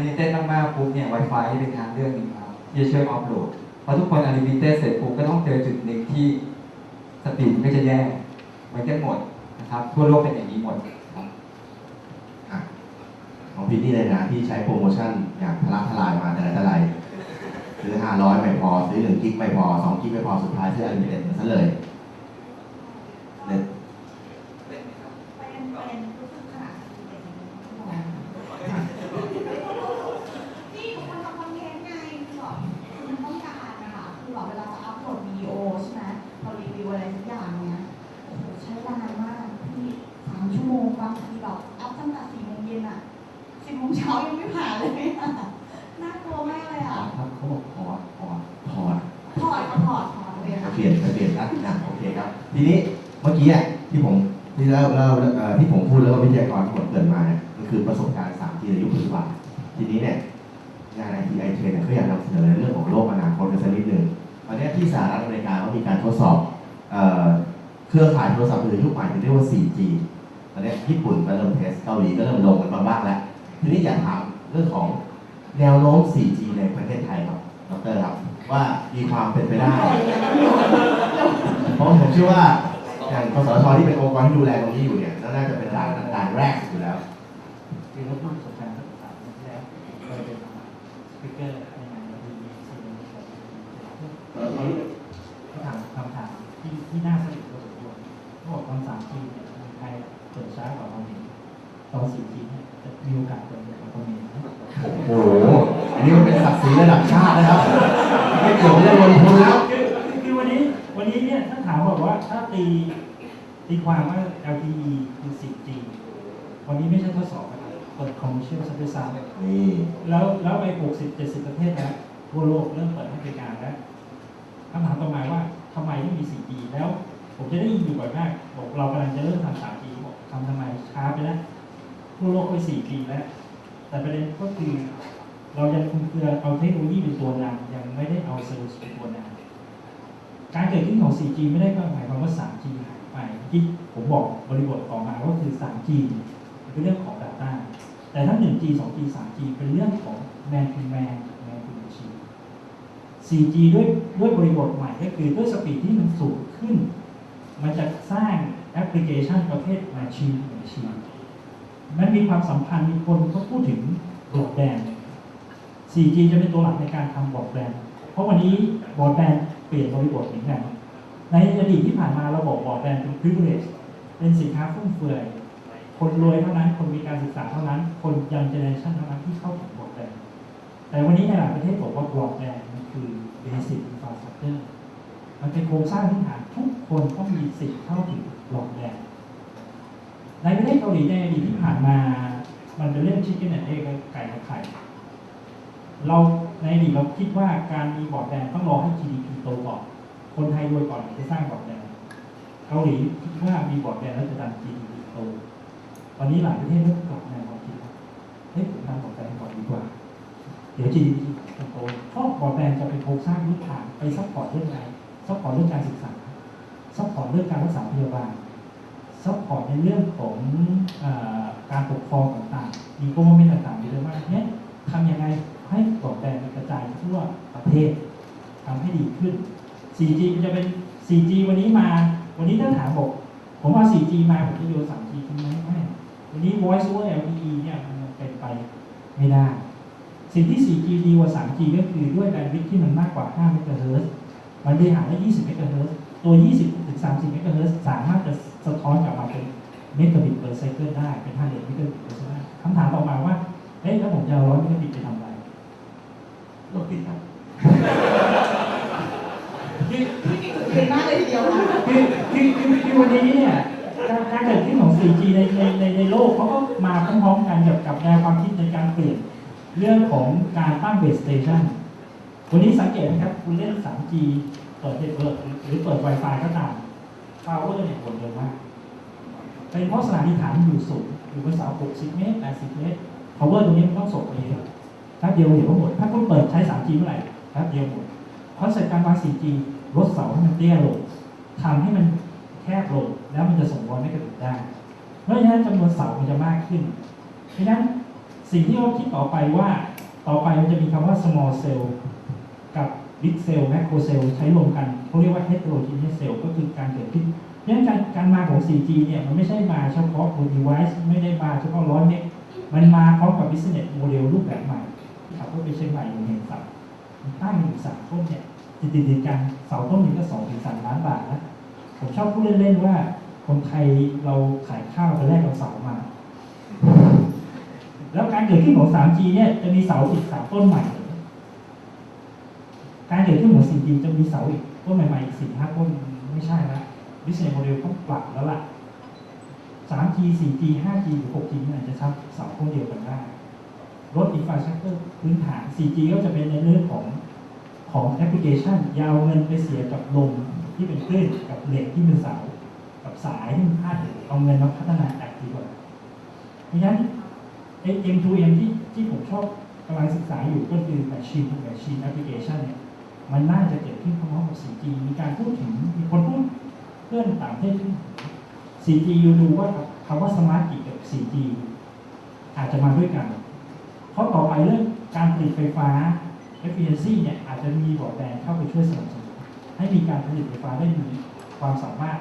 Unlimited มากๆปุ๊บเนี่ย Wi-Fi ที่เป็นทางเลือกหนึ่งครับที่จะช่วยออฟโหลดพอทุกคน Unlimited เสร็จปุ๊บก็ต้องเจอจุดหนึ่งที่สปีดมันก็จะแย่เหมือนกันหมดนะครับทั่วโลกเป็นอย่างนี้หมดของพี่นี่เลยนะที่ใช้โปรโมชั่นอย่างทะลักทลายมาแต่ละแต่ละซื้อห้าร้อยไม่พอ ซื้อหนึ่งกิกไม่พอสองกิกไม่พอสุดท้ายซื้ออันลิมิเต็ดมาซะเลย เป็นเป็นรู้สึกขนาดเป็นนี่คนทำคอนเทนต์ไงคือแบบคือมันต้องการนะคะคือแบบเวลาจะอัพโหลดวิดีโอใช่ไหมเรารีวิวอะไรสักอย่างเนี้ยโอ้โหใช้เวลานานมากพี่สามชั่วโมงบางทีแบบอัพตั้งแต่สี่โมงเย็นอะสิบโมง เช้ายังไม่ผ่านเลยอะน่ากลัวมากเลยอ๋ออะครับเขาบอกขอขอถอดถอดก็ถอดถอดเลยจะค่ะเปลี่ยนจะเปลี่ยนนะนะโอเคครับ ทีนี้เมื่อกี้อะที่ผมที่เล่าเล่าเอ่อที่ผมพูดแล้วก็วิทยากรที่ผมเกริดมาเนี่ยมันคือประสบการณ์ 3G ในยุคปัจจุบันทีนี้เนี่ยงาน IT i t เนี่ยเขาอยากนำเสนอในเรื่องของโลกอนาคตกันสักนิดหนึ่งตอนเนี้ยที่สหรัฐอเมริกาเขามีการทดสอบเอ่อเครือข่ายโทรศัพท์มือถือยุคใหม่ที่เรียกว่า 4G ตอนเนี้ยญี่ปุ่นก็เริ่มเทสเกาหลีก็เริ่มลงกันมาบ้างแล้ว ทีนี้อยากถามเรื่องของแนวโน้ม 4G ในประเทศไทยครับดรครับ ว่ามีความเป็นไปได้ เพราะผมเชื่อว่าอย่างกสทที่เป็นองค์กรที่ดูแลตรงนี้อยู่เนี่ยน่าจะเป็นด่านด่านแรกอยู่แล้วคือเราพูดประสบการณ์สักสามปีที่แล้วเคยเป็นสปีกเกอร์ในงานเราดีซีเอ็มเขาถามคำถามที่ที่น่าสนุกพอสมควรเขาบอกตอนสามทีเนี่ยเมืองไทยเปิดช้ากว่าเราเองตอนสี่ทีเนี่ย จะมีโอกาสเปิดเร็วกว่าเราเองโอ้โหอันนี้มันเป็นศักดิ์ศรีระดับชาตินะครับไม่เกี่ยวเรื่องลงทุนแล้วคือคือวันนี้วันนี้เนี่ยถ้าถามบอกว่าถ้าตีตีความว่า LTE คือ 10G วันนี้ไม่ใช่ทดสอบนะเปิด commercial ซะด้วยซ้ำนี่แล้วแล้วไป60 70 ประเทศแล้วทั่วโลกเริ่มเปิดให้บริการแล้วคำถามต่อมาว่าทำไมไม่มี 4G แล้ว ผมจะได้ยินอยู่บ่อยมากบอกเรากำลังจะเริ่มทำ 3G บอกทำทำไมช้าไปแล้ว ทั่วโลกไป 4G แล้ว แต่ประเด็นก็คือ เรายังคุมเครือเอาเทคโนโลยีเป็นตัวนำยังไม่ได้เอาเซอร์วิสเป็นตัวนำการเกิดขึ้นของ 4G ไม่ได้หมายความว่า 3G หายไปที่ผมบอกบริบทต่อมาก็คือ 3G เป็นเรื่องของ Data แต่ถ้า 1G 2G 3G เป็นเรื่องของ Man to Man Man to Machine 4G ด้วยด้วยบริบทใหม่ก็คือด้วยสปีดที่มันสูงขึ้น มันจะสร้างแอปพลิเคชันประเภท Machine to Machine มัน มีความสัมพันธ์มีคนก็พูดถึงบอกแบน 4G จะเป็นตัวหลักในการทำบอกแบน เพราะวันนี้บอกแบนเปลี่ยนบริบทเหมือนกันในอดีตที่ผ่านมาเราบอกบอกแบนเป็น privilege เป็นสินค้าฟุ่มเฟือย คนรวยเท่านั้น คนมีการศึกษาเท่านั้น คนยังเจเนอเรชันเท่านั้นที่เข้าถึงบอกแบน แต่วันนี้ในหลายประเทศบอกว่าบอกแบนมันคือ basic infrastructure มันเป็นโครงสร้างพื้นฐานทุกคนต้องมีสิทธิ์เข้าถึงบอกแบน ในประเทศเกาหลีในอดีตที่ผ่านมา มันเป็นเรื่องชิคเก้นแอนเอ็กไก่กับไข่ เราในอดีตเราคิดว่าการมีบอร์ดแบนต้องรอให้ GDP โตก่อน คนไทยรวยก่อนถึงจะสร้างบอร์ดแบนเกาหลีคิดว่ามีบอร์ดแบนแล้วจะดัน GDP โตตอนนี้หลายประเทศเริ่มกลับแนวความคิดว่าเฮ้ยผมทำบอร์ดแบนก่อนดีกว่า เดี๋ยว GDP จะโตเพราะบอร์ดแบนจะเป็นโครงสร้างพื้นฐานไปซัพพอร์ตเรื่องอะไรซัพพอร์ตเรื่องการศึกษาซัพพอร์ตเรื่องการรักษาพยาบาล ซัพพอร์ตในเรื่องของอการปกครองต่างๆ มีโปรโมชั่นต่างๆเยอะมากเนี่ยทำยังไงให้บอร์ดแด์มันกระจายทั่วประเทศทำให้ดีขึ้น 4G มันจะเป็น 4G วันนี้มา วันนี้ถ้าถามบอกผมเอา 4G มาผมจะโยน 3G ทิ้งไหมไม่วันนี้ voice over LTE เนี่ยมันเป็นไปไม่ได้ สิ่งที่ 4G ดีกว่า 3G ก็คือด้วยแบนด์วิดท์ที่มันมากกว่า 5 เมกะเฮิร์ตซ์มันบริหารได้ 20 เมกะเฮิรตซ์ตัว 20 ถึง 30 เมกะเฮิร์ตซ์สามารถจะ สะท้อนกลับมาเป็นเมกะบิตเปอร์ไซเคิลได้เป็น500เมกะบิตเปอร์ไซเคิลได้คำถามต่อมาว่าเอ๊ะแล้วผมจะเอา100เมกะบิตไปทำอะไรโลกติดครับคือพี่มีจุดยืนมากเลยทีเดียวนะคือคือคือคือวันนี้เนี่ยการการเกิดขึ้นของ 4G ในในในในโลกเขาก็มาพร้อมๆกันกับกับแนวความคิดในการเปลี่ยนเรื่องของการตั้งเบสสเตชันวันนี้สังเกตนะครับ คุณเล่น 3G เปิดเน็ตเวิร์กหรือเปิด Wi-Fi ก็ตาม power เนี่ยหมดเร็วมากเป็นเพราะสถานีฐานอยู่สูงอยู่บนเสา60 เมตร 80 เมตร power ตรงนี้มันต้องส่งไปเยองแป๊บเดียวเดี๋ยวก็หมด ถ้าคุณเปิดใช้ 3G เมื่อไหร่แป๊บเดียวหมดคอนเซ็ปต์การวาง 4G ลดเสาให้มันเตี้ยลงทำให้มันแคบลงแล้วมันจะส่งบอลไม่กระตุกได้ เพราะฉะนั้นจำนวนเสามันจะมากขึ้น เพราะฉะนั้นสิ่งที่เราคิดต่อไปว่าต่อไปมันจะมีคำว่า small cell กับ big cell macro cell ใช้รวมกัน เขาเรียกว่า heterogeneous cell ก็คือการเกิดขึ้นเพราะฉะนั้นการการมาของ 4G เนี่ยมันไม่ใช่มาเฉพาะบน device ไม่ได้มาเฉพาะร้อยเมกมันมาพร้อมกับ business model รูปแบบใหม่ที่ขับรถไปเชียงใหม่อยู่เห็นสับตั้งอยู่สามต้นเนี่ยติดติดกันเสาต้นหนึ่งก็สองถึงสามล้านบาทนะผมชอบพูดเล่นๆว่าคนไทยเราขายข้าวไปแรกเอาเสามา แล้วการเกิดขึ้นของ 3G เนี่ยจะมีเสาอีกสามต้นใหม่ การเกิดขึ้นของ 4G จะมีเสาอีก ต้นใหม่ๆอีกสี่ห้าต้นไม่ใช่ละ business model ต้องปรับแล้วล่ะ 3G 4G 5G หรือ 6G นี่อาจจะทำเสาต้นเดียวกันได้รถ infrastructure พื้นฐาน 4G ก็จะเป็นในเรื่องของของแอปพลิเคชัน ยาวเงินไปเสียกับลมที่เป็นคลื่นกับเหล็กที่เป็นเสา กับสายที่มันพาดเอาเงินมาพัฒนาแอปดีกว่าเพราะฉะนั้นไอ้ M2M ที่ที่ผมชอบกำลังศึกษาอยู่ก็คือ Machine to Machine Application เนี่ย มันน่าจะเกิดขึ้นพร้อมกับ 4G มีการพูดถึงมีคนพูดเพื่อนต่างประเทศ 4G อยู่ดูว่าคำว่า Smart Grid กับ 4G อาจจะมาด้วยกัน เพราะต่อไปเรื่องการผลิตไฟฟ้า efficiency เนี่ยอาจจะมีบอดแบนเข้าไปช่วยสนับสนุนให้มีการผลิตไฟฟ้าได้มีความสามารถ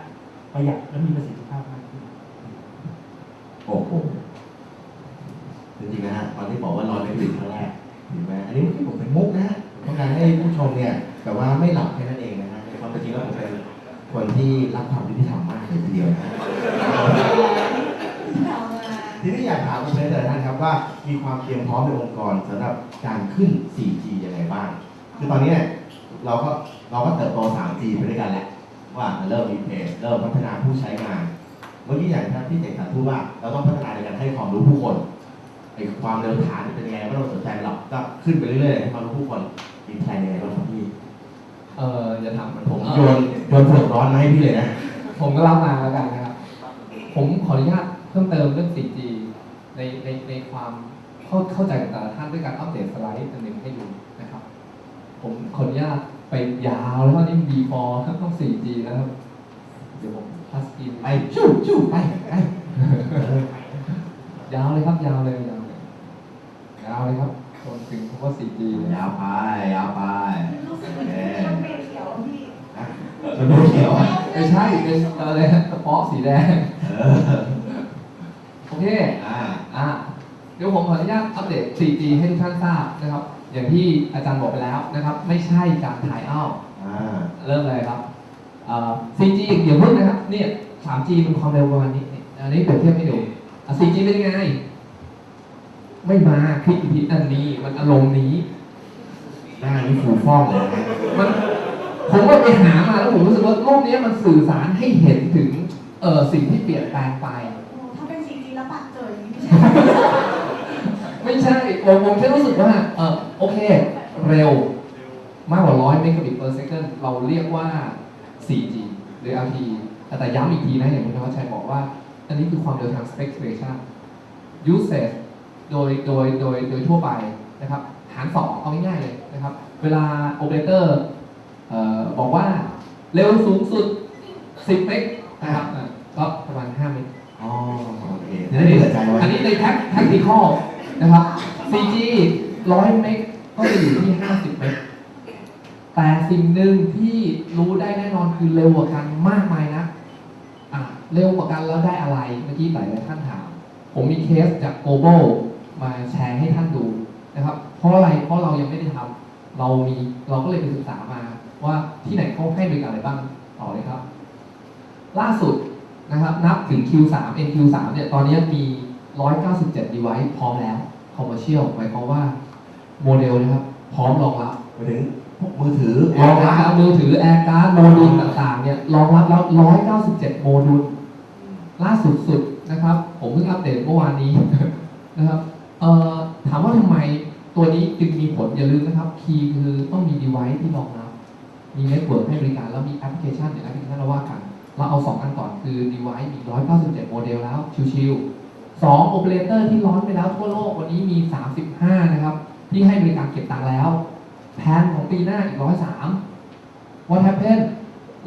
ประหยัดและมีประสิทธิภาพมากขึ้นโอ้โหจริงๆนะฮะตอนที่บอกว่านอนไม่ตื่นครั้งแรกเห็นไหมอันนี้ที่ผมเป็นมุกนะฮะ ต้องการให้ผู้ชมเนี่ยแต่ว่าไม่หลับแค่นั้นเองนะฮะในความเป็นจริงแล้วผมเป็นคนที่รักความยุติธรรมมากเลยทีเดียวนะฮะเรามาทีนี้อยากถามคุณเบสแต่ละท่านครับว่ามีความเตรียมพร้อมในองค์กรสำหรับการขึ้น 4G ยังไงบ้าง คือตอนนี้เนี่ยเราก็เราก็เติบโต 3G ไปด้วยกันแล้วว่าเริ่มมีเพจเริ่มพัฒนาผู้ใช้งาน เมื่อกี้อย่างที่เด็กสันพูดว่า เราต้องพัฒนาในการให้ความรู้ผู้คนไอ้ความเร็วฐานเป็นยังไงไม่ต้องสนใจหรอกก็ขึ้นไปเรื่อยๆให้ความรู้ผู้คน มีแพลนยังไงบ้างครับพี่เอออย่าถามเหมือนผมโยนโยนเผือกร้อนมาให้พี่เลยนะ ผมก็เล่ามาแล้วกันนะครับ ผมขออนุญาตเพิ่มเติมเรื่อง 4G ในในในความเข้าเข้าใจของแต่ละท่านด้วยการอัปเดตสไลด์อันหนึ่งให้ดูนะครับ ผมขออนุญาตไปยาวแล้วก็นี่ before ต้อง 4G นะครับ เดี๋ยวผมพัสกินไปชู้ชู้ไปไปเออยาวเลยครับยาวเลยยาวเลยยาวเลยครับ จนถึงคำว่า 4G เลยยาวไปยาวไปรู้สึกเหมือนแชมเปญเขียวพี่นะชนดูเขียวอะไม่ใช่เป็นอะไรนะกระเป๋อสีแดง เออโอเค อ่า อะเดี๋ยวผมขออนุญาตอัปเดต 4G ให้ทุกท่านทราบนะครับ อย่างที่อาจารย์บอกไปแล้วนะครับ ไม่ใช่การถ่ายเอาท์อ่า เริ่มเลยครับเอ่อ 4G เดี๋ยวเพิ่งนะครับ เนี่ย 3G มันความเร็วประมาณนี้นี่อันนี้เปรียบเทียบให้ดูอะ 4G เป็นยังไง ไม่มาคลิกอีกทีอันนี้ มันอารมณ์นี้หน้านี่ฟูฟ่องเลยนะมันผมก็ไปหามาแล้วผมรู้สึกว่ารูปนี้มันสื่อสารให้เห็นถึงเอ่อสิ่งที่เปลี่ยนแปลงไปโอ้ถ้าเป็นซีจีแล้วปากเจออย่างนี้ไม่ใช่ไม่ใช่ผมผมแค่รู้สึกว่าเออโอเค เร็ว มากกว่า100เมกะบิต per second เราเรียกว่า 4G หรือ LTE แต่แต่ย้ำอีกทีนะอย่างคุณธวัชชัยบอกว่า อันนี้คือความเร็วทาง spectration usage โดยโดยโดยโดยทั่วไปนะครับหารสองเอาง่ายๆเลยนะครับ เวลา operator เอ่อบอกว่าเร็วสูงสุด 10เมกนะครับอะก็ประมาณ 5 เมกอ๋อโอเคจะได้เผื่อใจไว้อันนี้ในแท็กแท็กติคอลนะครับ 4G 100 เมกก็จะอยู่ที่ 50 เมกแต่สิ่งหนึ่งที่รู้ได้แน่นอนคือเร็วกว่ากันมากมายนะอะเร็วกว่ากันแล้วได้อะไร เมื่อกี้หลายหลายท่านถาม ผมมีเคสจาก global มาแชร์ให้ท่านดูนะครับ เพราะอะไรเพราะเรายังไม่ได้ทำเรามีเราก็เลยไปศึกษามาว่าที่ไหนเขาให้บริการอะไรบ้างต่อเลยครับ ล่าสุดนะครับนับถึง Q3 NQ3 เนี่ยตอนนี้มี 197 device พร้อมแล้ว commercial หมายความว่าโมเดลนะครับ พร้อมรองรับไปถึงพวกมือถือรองรับแล้วมือถือ Air Card โมดูลต่างๆเนี่ยรองรับแล้ว 197 โมดูลล่าสุดสุดนะครับ ผมเพิ่งอัปเดตเมื่อวานนี้นะครับเอ่อ ถามว่าทำไมตัวนี้จึงมีผลอย่าลืมนะครับ คีย์คือต้องมี device ที่รองรับ มีเน็ตเวิร์กให้บริการ แล้วมีแอปพลิเคชันเดี๋ยวแอปพลิเคชันเราว่ากัน เราเอา 2 อันก่อนคือ device มี 197 โมเดลแล้ว ชิวๆ2 operator ที่ร้อนไปแล้วทั่วโลกวันนี้มี 35 นะครับ ที่ให้บริการเก็บตังค์แล้วแผนของปีหน้าอีก 103 What happened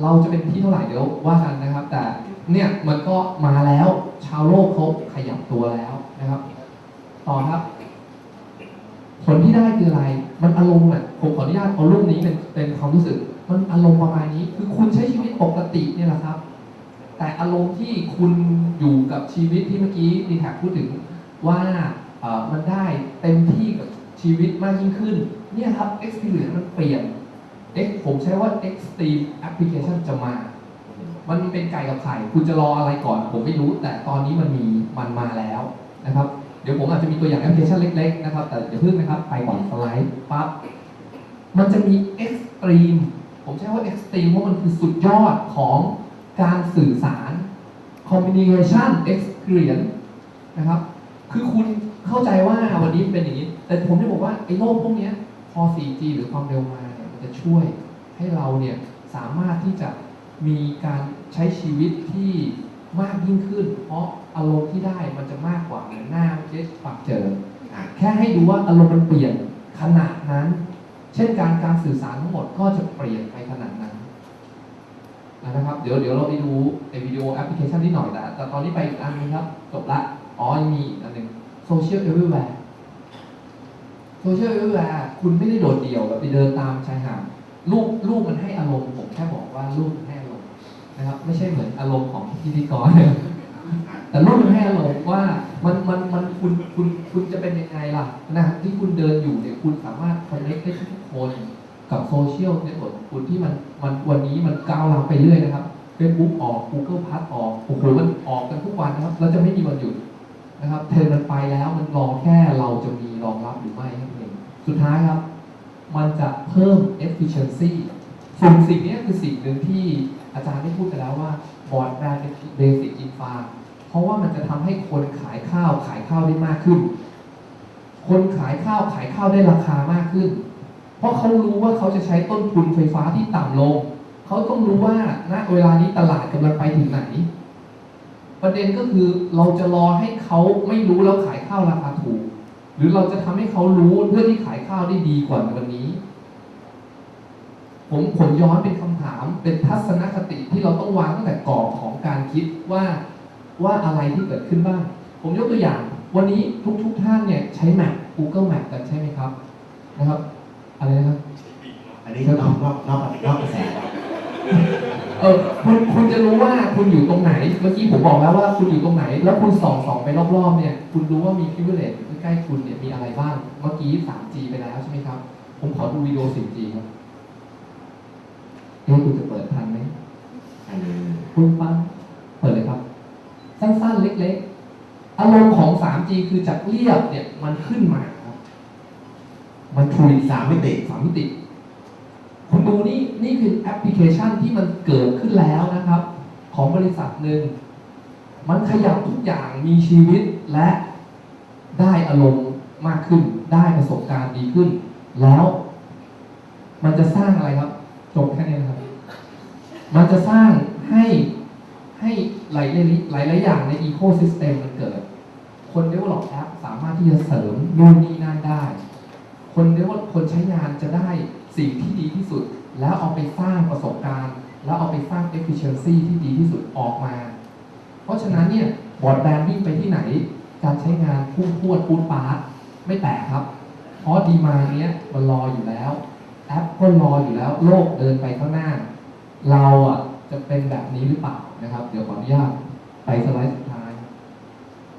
เราจะเป็นที่เท่าไหร่เดี๋ยวว่ากันนะครับ แต่เนี่ยมันก็มาแล้วชาวโลกเขาขยับตัวแล้วนะครับ ต่อครับ ผลที่ได้คืออะไร มันอารมณ์อะผมขออนุญาตเอารูปนี้เป็นเป็นความรู้สึก มันอารมณ์ประมาณนี้ คือคุณใช้ชีวิตปกติเนี่ยแหละครับ แต่อารมณ์ที่คุณอยู่กับชีวิตที่เมื่อกี้ดีแท็กพูดถึงว่าเอ่อมันได้เต็มที่กับชีวิตมากยิ่งขึ้น เนี่ยครับ experience มันเปลี่ยน X ผมใช้ว่า extreme application จะมา มันเป็นไก่กับไข่ คุณจะรออะไรก่อน ผมไม่รู้ แต่ตอนนี้มันมี มันมาแล้วนะครับ เดี๋ยวผมอาจจะมีตัวอย่างแอปพลิเคชันเล็กๆนะครับ แต่อย่าเพิ่งนะครับ ไปก่อนสไลด์ปั๊บ มันจะมี extreme ผมใช้ว่า extreme เพราะมันคือสุดยอดของการสื่อสาร communication experience นะครับ คือคุณเข้าใจว่าวันนี้เป็นอย่างนี้ แต่ผมจะบอกว่าไอ้โลกพวกนี้พอ 4G หรือความเร็วมาเนี่ยมันจะช่วยให้เราเนี่ยสามารถที่จะมีการใช้ชีวิตที่ มากยิ่งขึ้น เพราะอารมณ์ที่ได้มันจะมากกว่าเหมือนหน้าเมื่อกี้ปรับเจอแค่ให้ดูว่าอารมณ์มันเปลี่ยนขนาดนั้น เช่นการการสื่อสารทั้งหมดก็จะเปลี่ยนไปขนาดนั้นนะครับ เดี๋ยวเดี๋ยวเราไปดูไอวิดีโอแอปพลิเคชันนิดหน่อยแต่แต่ตอนนี้ไปอีกอันนึงครับ จบละ อ๋อยังมีอันหนึ่งโซเชียลเอเวอร์แวร์โซเชียลเอเวอร์แวร์คุณไม่ได้โดดเดี่ยวแบบไปเดินตามชายหาดรูปรูปมันให้อารมณ์ผมแค่บอกว่ารูปมันให้อารมณ์ นะครับ ไม่ใช่เหมือนอารมณ์ของพิธีกรแต่รูปมันให้อารมณ์ว่ามันมันมันคุณคุณคุณจะเป็นยังไงล่ะนะครับที่คุณเดินอยู่เนี่ยคุณสามารถคอนเนคได้ทุกคนกับโซเชียลเน็ตเวิร์กคุณที่มันมันวันนี้มันก้าวล้ำไปเรื่อยนะครับ Facebook ออก Google Plus ออกโอ้โหมันออกกันทุกวันนะครับแล้วจะไม่มีวันหยุดนะครับเทรนมันไปแล้วมันรอแค่เราจะมีรองรับหรือไม่ค่นั้นเองสุดท้ายครับ มันจะเพิ่ม efficiency ส่วนสิ่งนี้คือสิ่งหนึ่งที่ อาจารย์ได้พูดไปแล้วว่าบอร์ดแบรนด์เป็นเบสิกอินฟาเพราะว่ามันจะทำให้คนขายข้าวขายข้าวได้มากขึ้น คนขายข้าวขายข้าวได้ราคามากขึ้น เพราะเขารู้ว่าเขาจะใช้ต้นทุนไฟฟ้าที่ต่ำลง เขาต้องรู้ว่าณเวลานี้ตลาดกำลังไปถึงไหน ประเด็นก็คือเราจะรอให้เขาไม่รู้แล้วขายข้าวราคาถูก หรือเราจะทำให้เขารู้เพื่อที่ขายข้าวได้ดีกว่าในวันนี้ ผมผมย้อนเป็นคำถามเป็นทัศนคติที่เราต้องวางตั้งแต่กรอบของการคิดว่าว่าอะไรที่เกิดขึ้นบ้าง ผมยกตัวอย่าง วันนี้ทุกทุกๆท่านเนี่ยใช้แมป Google Map กันใช่ไหมครับนะครับอะไรนะครับ อันนี้ก็นอกนอกนอกนอกกระแสเออคุณคุณจะรู้ว่าคุณอยู่ตรงไหน เมื่อกี้ผมบอกแล้วว่าคุณอยู่ตรงไหน แล้วคุณส่องส่องไปรอบๆเนี่ย คุณรู้ว่ามีพิเวเลตใกล้ๆคุณเนี่ยมีอะไรบ้าง เมื่อกี้ 3G ไปแล้วใช่ไหมครับ ผมขอดูวิดีโอ 4G ครับ เอ๊ะคุณจะเปิดทันไหมอันนี้คุณปังเปิดเลยครับ สั้นๆ เล็กๆ อารมณ์ของ 3G คือจากเรียบเนี่ยมันขึ้นมาครับ มันทวีสามมิติสามมิติ คุณดูนี่นี่คือแอปพลิเคชันที่มันเกิดขึ้นแล้วนะครับ ของบริษัทหนึ่ง มันขยับทุกอย่างมีชีวิตและได้อารมณ์มากขึ้น ได้ประสบการณ์ดีขึ้น แล้ว มันจะสร้างอะไรครับ จบแค่นี้นะครับ มันจะสร้างให้ให้หลายหลายหลายอย่างในอีโคซิสเต็มมันเกิด คน develop แอปสามารถที่จะเสริมนู่นนี่นั่นได้ คนเรียกว่าคนใช้งานจะได้สิ่งที่ดีที่สุด แล้วเอาไปสร้างประสบการณ์ แล้วเอาไปสร้าง efficiency ที่ดีที่สุดออกมา เพราะฉะนั้นเนี่ยบอร์ดแบนวิ่งไปที่ไหน การใช้งานพุ่งพรวดปูดปาร์ไม่แตกครับ เพราะดีมาเนี้ยมันรออยู่แล้ว แอปก็รออยู่แล้ว โลกเดินไปข้างหน้า เราอะจะเป็นแบบนี้หรือเปล่านะครับ เดี๋ยวขออนุญาตไปสไลด์สุดท้าย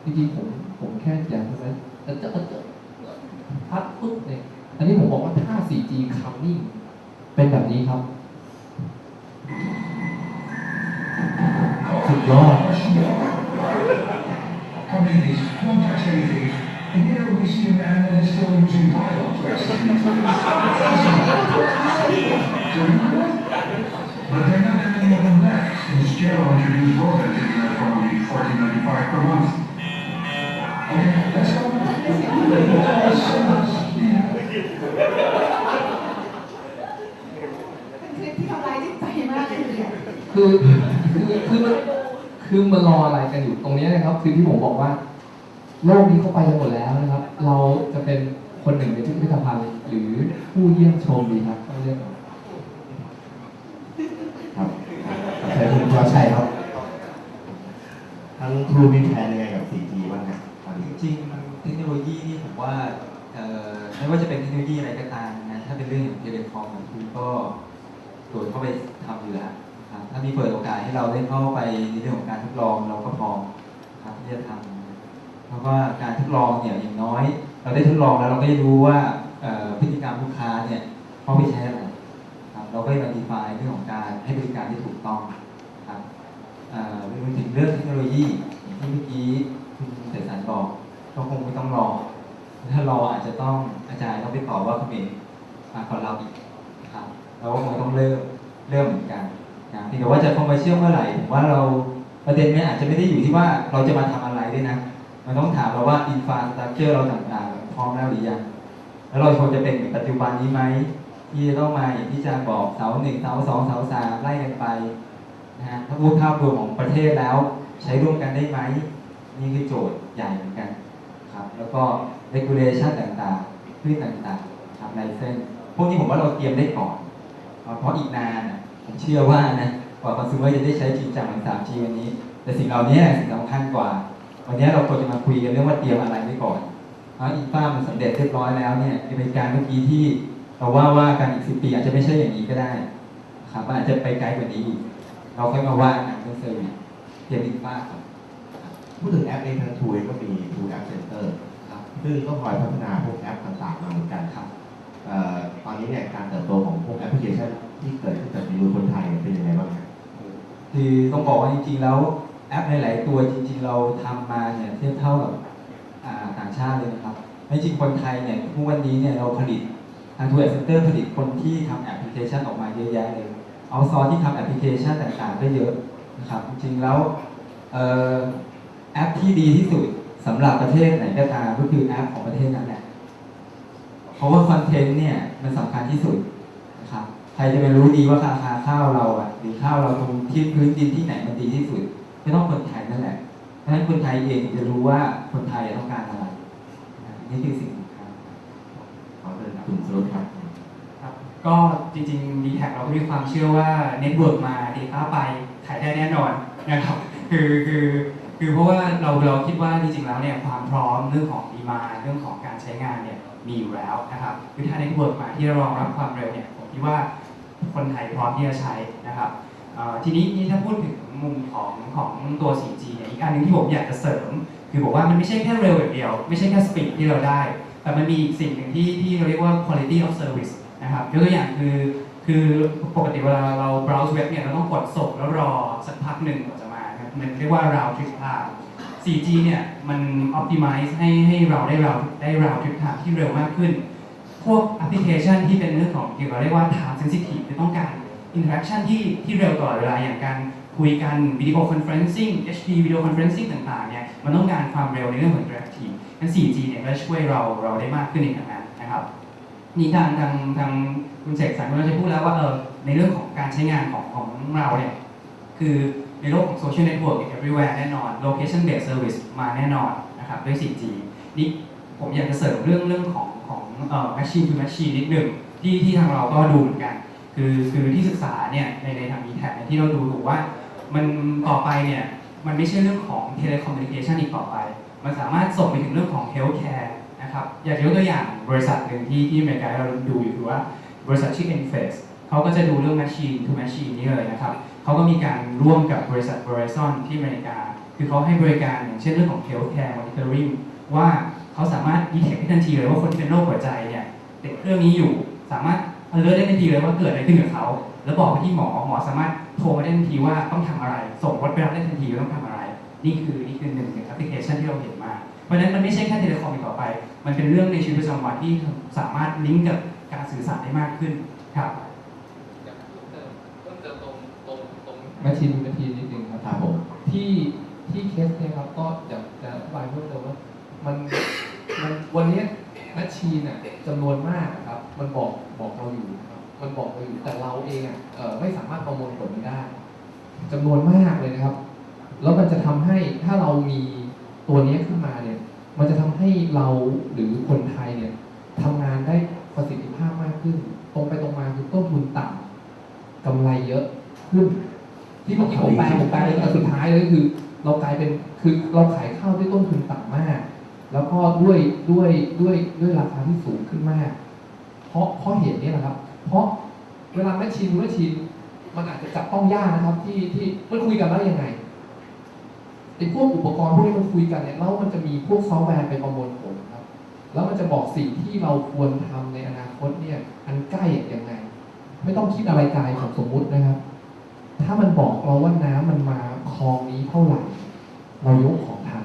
จริงๆผมผมแค่อยากจะเออเจอเออเจอพัดปุ๊บเนี่ยอันนี้ผมบอกว่าถ้า 4G coming เป็นแบบนี้ครับสุดยอด And here we see a man that is still using dial-up left, since Jello introduced broadband internet for only fourteen ninety-five per month. Okay, let's go. เป็นคลิปที่ทำร้ายจิตใจมากเลยเนี่ยคือ คือคือมันคือมันรออะไรกันอยู่ตรงนี้นะครับ คือที่ผมบอกว่า โลกนี้เขาไปกันหมดแล้วนะครับ เราจะเป็นคนหนึ่งในพิพิธภัณฑ์หรือผู้เยี่ยมชมดีครับต้องเรียก ครับใช่คุณพรชัยครับทาง ครูมีแผนยังไงกับ 4G บ้างครับตอนนี้จริงๆเทคโนโลยีนี่ผมว่าเอ่อไม่ว่าจะเป็นเทคโนโลยีอะไรก็ตามนะถ้าเป็นเรื่องของเทเลคอมคุณก็โดดเข้าไปทำอยู่แล้วนะครับถ้ามีเปิดโอกาสให้เราได้เข้าไปในเรื่องของการทดลองเราก็พร้อมครับที่จะทำเพราะว่าการทดลองเนี่ยอย่างน้อย เราได้ทดลองแล้วเราก็จะรู้ว่าเอ่อพฤติกรรมลูกค้าเนี่ยเขาไปใช้อะไรครับเราก็จะมาดีไฟเรื่องของการให้บริการที่ถูกต้องครับ เอ่อรวมถึงเรื่องเทคโนโลยี ที่เมื่อกี้คุณเสกสรรบอก ก็คงไม่ต้องรอ ถ้ารออาจจะต้องอาจารย์ต้องไปตอบว่าเขาเป็นมาก่อนเราอีกครับเราก็คงต้องเริ่มเริ่มเหมือนกันนะเพียงแต่ว่าจะคอมเมอร์เชียลเมื่อไหร่ผมว่าเราประเด็นเนี้อาจจะไม่ได้อยู่ที่ว่าเราจะมาทำอะไรด้วยนะมันต้องถามเราว่าอินฟาสตรักเจอร์เราต่างๆพร้อมแล้วหรือยังแล้วเราควรจะเป็นเหมือนปัจจุบันนี้ไหมที่จะต้องมาอย่างที่อาจารย์บอกเสาหนึ่งเสาสองเสาสามไล่กันไปนะฮะถ้าพูดภาพรวมของประเทศแล้ว ใช้ร่วมกันได้ไหมนี่คือโจทย์ใหญ่เหมือนกันครับแล้วก็ regulation ต่างๆพื้นต่างๆครับไลเซนพวกนี้ผมว่าเราเตรียมได้ก่อน เพราะอีกนานผมเชื่อว่านะกว่าคอน sumer จะได้ใช้จริงจังเหมือน 3G วันนี้ แต่สิ่งเหล่านี้สิ่งสำคัญกว่า วันนี้เราควรจะมาคุยกันเรื่องว่าเตรียมอะไรไว้ก่อนเพราะอินฟ้ามันสำเร็จเรียบร้อยแล้วเนี่ยในบริการเมื่อกี้ที่เราว่าว่ากันอีกสิปีอาจจะไม่ใช่อย่างนี้ก็ได้ครับมันอาจจะไปไกลกว่านี้ เราค่อยมาว่ากันเรื่องเซอร์วิส เตรียมอินฟ้าก่อนพูดถึงแอปเองทางทูเองก็มีทูแอปเซ็นเตอร์ครับซึ่งก็คอยพัฒนาพวกแอปต่างๆมาเหมือนกันครับตอนนี้เนี่ยการเติบโตของพวกแอปพลิเคชันที่เกิดขึ้นจากในมือคนไทยเป็นยังไงบ้างครับคือต้องบอกว่าจริงๆแล้วแอปหลายๆตัวจริง ๆ เราทำมาเนี่ยเทียบเท่ากับต่างชาติเลยนะครับไม่จริงคนไทยเนี่ยทุกวันนี้เนี่ยเราผลิตทางทูแอปเซ็นเตอร์ผลิตคนที่ทำแอปพลิเคชันออกมาเยอะแยะเลยเอาซอร์ที่ทำแอปพลิเคชันต่างๆก็เยอะ นะครับ จริงๆแล้วเอ่อแอปที่ดีที่สุดสำหรับประเทศไหนก็ตามก็คือแอปของประเทศนั้นแหละเพราะว่าคอนเทนต์เนี่ยมันสำคัญที่สุดนะครับใครจะไปรู้ดีว่าราคาข้าวเราอะหรือข้าวเราตรงที่พื้นดินที่ไหนมันดีที่สุดไม่ต้องคนไทยนั่นแหละเพราะฉะนั้นคนไทยเองจะรู้ว่าคนไทยต้องการอะไรนะนี่คือสิ่งสำคัญขอเชิญคุณสรุปครับครับก็จริงๆ d t แทเราก็มีความเชื่อว่าเน็ตเวิร์กมา Data ไป ขายได้แน่นอนนะครับคือคือคือเพราะว่าเราเราคิดว่าจริงๆแล้วเนี่ยความพร้อมเรื่องของดีมาเรื่องของการใช้งานเนี่ยมีอยู่แล้วนะครับคือถ้าเน็ตเวิร์กมาที่รองรับความเร็วเนี่ยผมคิดว่าคนไทยพร้อมที่จะใช้นะครับทีนี้นี่ถ้าพูดถึงมุมของของตัว 4G เนี่ยอีกอันหนึงที่ผมอยากจะเสริม คือบอกว่ามันไม่ใช่แค่เร็วอย่างเดียว ไม่ใช่แค่สปีดที่เราได้ แต่มันมีอีกสิ่งหนึ่งที่ที่เราเรียกว่า quality of service นะครับยกตัวอย่างคือ คือปกติเวลาเรา browse เว็บเนี่ยเราต้องกดส่งแล้วรอสักพักหนึ่งกว่าจะมาครับมันเรียกว่า round trip time 4G เนี่ยมัน optimize ให้ให้เราได้ round ได้ round trip time ที่เร็วมากขึ้น พวกแอปพลิเคชันที่เป็นเรื่องของเกี่ยวกับเรียกว่า time sensitive คือต้องการ interaction ที่ที่เร็วตลอดเวลาอย่างการคุยกันวิดีโอคอนเฟรนซิ่ง HD วิดีโอคอนเฟรนซิ่งต่างๆเนี่ยมันต้องการความเร็วในเรื่องของ interactive งั้น 4G เนี่ยก็ช่วยเราเราได้มากขึ้นในทางนั้นนะครับ นี่ทางทางทางคุณเสกสรรคุณเราจะพูดแล้วว่าเออในเรื่องของการใช้งานของของเราเนี่ยคือในโลกของโซเชียลเน็ตเวิร์ก everywhere แน่นอน location based service มาแน่นอนนะครับด้วย 4G นี่ผมอยากจะเสริมเรื่องเรื่องของของเอ่อ machine to machine นิดหนึ่งที่ที่ทางเราก็ดูเหมือนกัน คือคือที่ศึกษาเนี่ยในในทาง e t a g ที่เราดูถูกว่ามันต่อไปเนี่ยมันไม่ใช่เรื่องของ telecommunication อีกต่อไป มันสามารถส่งไปถึงเรื่องของ healthcare นะครับอยากยกตัวอย่างบริษัทหนึ่งที่ที่อเมริกาเราดูอยู่คือว่าบริษัทชื่อ Enphase เขาก็จะดูเรื่อง machine to machine นี้เลยนะครับเขาก็มีการร่วมกับบริษัท Verizon ที่อเมริกา คือเขาให้บริการอย่างเช่นเรื่องของ healthcare monitoring ว่าเขาสามารถ detect ได้ทันทีเลยว่าคนที่เป็นโรคหัวใจเนี่ยติดเครื่องนี้อยู่สามารถ alert ได้ทันทีเลยว่าเกิดอะไรขึ้นกับเขาแล้วบอกไปที่หมอหมอสามารถโทรมาได้ทันทีว่าต้องทำอะไร ส่งรถไปรับได้ทันทีว่าต้องทำอะไร นี่คือนี่คือหนึ่งในแอปพลิเคชันที่เราเห็นมา เพราะฉะนั้นมันไม่ใช่แค่เทเลคอมอีกต่อไป มันเป็นเรื่องในชีวิตประจำวันที่สามารถลิงก์กับการสื่อสารได้มากขึ้นครับมาชิมนาทีนิดนึงครับครับผมที่ที่เคสเนี่ยครับก็อยากจะอธิบายเพิ่มเติมว่ามันมันวันเนี้แมชชีนอะจำนวนมากอะครับ มันบอกบอกเราอยู่นะครับมันบอกเราอยู่แต่เราเองอะเอ่อไม่สามารถประมวลผลมันได้จำนวนมากเลยนะครับ แล้วมันจะทำให้ถ้าเรามี ตัวนี้ขึ้นมาเนี่ย มันจะทำให้เราหรือคนไทยเนี่ยทำงานได้ประสิทธิภาพมากขึ้น ตรงไปตรงมาคือต้นทุนต่ำกำไรเยอะขึ้น ที่เมื่อกี้ผมแปลผมแปลเลยอันสุดท้ายเลยคือ เรากลายเป็นคือเราขายข้าวด้วยต้นทุนต่ำมาก แล้วก็ด้วยด้วยด้วยด้วยราคาที่สูงขึ้นมาก เพราะเพราะเหตุนี้แหละครับ เพราะเวลาแมชชีนแมชชีนมันอาจจะจับต้องยากนะครับ ที่ที่มันคุยกันได้ยังไง พวกอุปกรณ์พวกนี้มันคุยกันเนี่ยแล้วมันจะมีพวกซอฟต์แวร์ไปประมวลผลครับ แล้วมันจะบอกสิ่งที่เราควรทำในอนาคตเนี่ยอันใกล้ยังไง ไม่ต้องคิดอะไรไกลของสมมุตินะครับ ถ้ามันบอกเราว่าน้ำมันมาคลองนี้เท่าไหร่ เรายกของทัน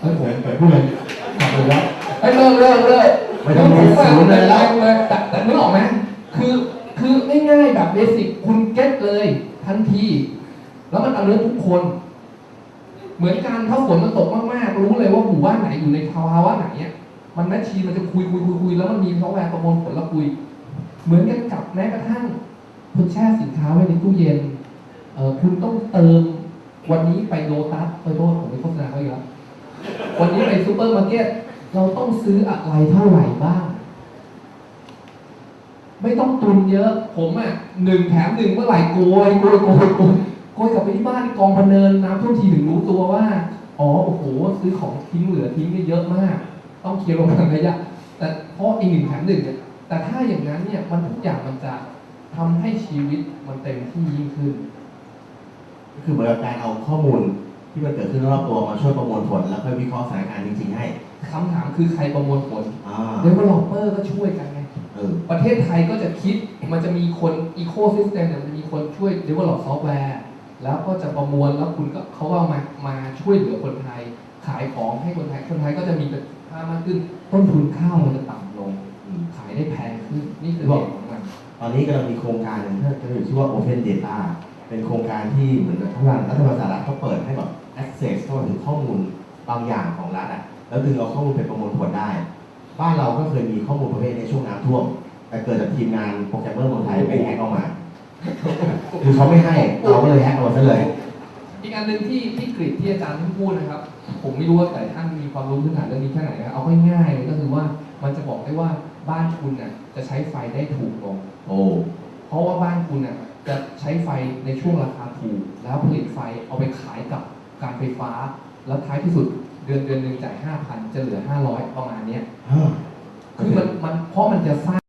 เอ้ยผมผมพูดเลยขับเลยแล้วไอ้ยเลิกเลิกเลิกไม่ต้องผมีมว่าศูนย์เลยแรงเลยแต่แต่นึกออกไหมคือคือง่ายๆแบบเบสิกคุณเก็ตเลยทันที แล้วมันเอาเรื่องทุกคน เหมือนกันถ้าฝนมันตกมากๆ รู้เลยว่าหมู่บ้านไหนอยู่ในภาวะไหนเนี่ยมันแมชชีนมันจะคุยคุยคุยคุยแล้วมันมีซอฟต์แวร์ประมวลผลแล้วคุย เหมือนกันกับแม้กระทั่งคุณแช่สินค้าไว้ในตู้เย็นเออคุณต้องเติมวันนี้ไปโลตัสไปโทษผมไปโฆษณาเขาอีกแล้ววันนี้ไปซูเปอร์มาร์เก็ตเราต้องซื้ออะไรเท่าไหร่บ้าง ไม่ต้องตุนเยอะ ผมอะหนึ่งแถมหนึ่งเมื่อไหร่โกยโกยโกยโกย โกยกลับไปที่บ้านกองพะเนินน้ำท่วมทีถึงรู้ตัวว่า อ๋อโอ้โหซื้อของทิ้งเหลือทิ้งเนี่ยเยอะมาก ต้องเคลียร์ลงทางระยะ แต่เพราะอีกหนึ่งแถมหนึ่งเนี่ยแต่ถ้าอย่างนั้นเนี่ยมันทุกอย่างมันจะทำให้ชีวิตมันเต็มที่ยิ่งขึ้น ก็คือเหมือนกับการเอาข้อมูลที่มันเกิดขึ้นรอบตัวมาช่วยประมวลผล แล้วค่อยวิเคราะห์สถานการณ์จริงๆให้คำถามคือใครประมวลผลอ่า developer ก็ช่วยกันไงเออประเทศไทยก็จะคิดมันจะมีคน ecosystem เนี่ยมันจะมีคนช่วย develop ซอฟต์แวร์ แล้วก็จะประมวลแล้วคุณก็เขาก็เอามามาช่วยเหลือคนไทย ขายของให้คนไทยคนไทยก็จะมีประสิทธิภาพมากขึ้น ต้นทุนข้าวมันจะต่ำลงอืมขายได้แพงขึ้นนี่คือเหตุของมันตอนนี้กำลังมีโครงการหนึ่งที่จะอยู่ชื่อว่า Open Data เป็นโครงการที่เหมือนกับทางรัฐบาลสหรัฐเขาเปิดให้แบบ access เข้าถึงข้อมูลบางอย่างของรัฐอะแล้วดึงเอาข้อมูลไปประมวลผลได้ บ้านเราก็เคยมีข้อมูลประเภทในช่วงน้ำท่วม แต่เกิดจากทีมงานโปรแกรมเมอร์เมืองไทยไปแฮกเอามา คือเขาไม่ให้เราก็เลยแฮกเอามาซะเลย อีกอันหนึ่งที่ที่กริดที่อาจารย์พูดนะครับ ผมไม่รู้ว่าแต่ท่านมีความรู้พื้นฐานเรื่องนี้แค่ไหนนะเอาง่ายๆเลยก็คือว่ามันจะบอกได้ว่าบ้านคุณน่ะจะใช้ไฟได้ถูกลงโอ้เพราะว่าบ้านคุณน่ะจะใช้ไฟในช่วงราคาถูก แล้วผลิตไฟเอาไปขายกับการไฟฟ้า แล้วท้ายที่สุดเดือนเดือนหนึ่งจ่ายห้าพันจะเหลือห้าร้อยประมาณเนี้ยฮะคือมันมันเพราะมันจะสร้าง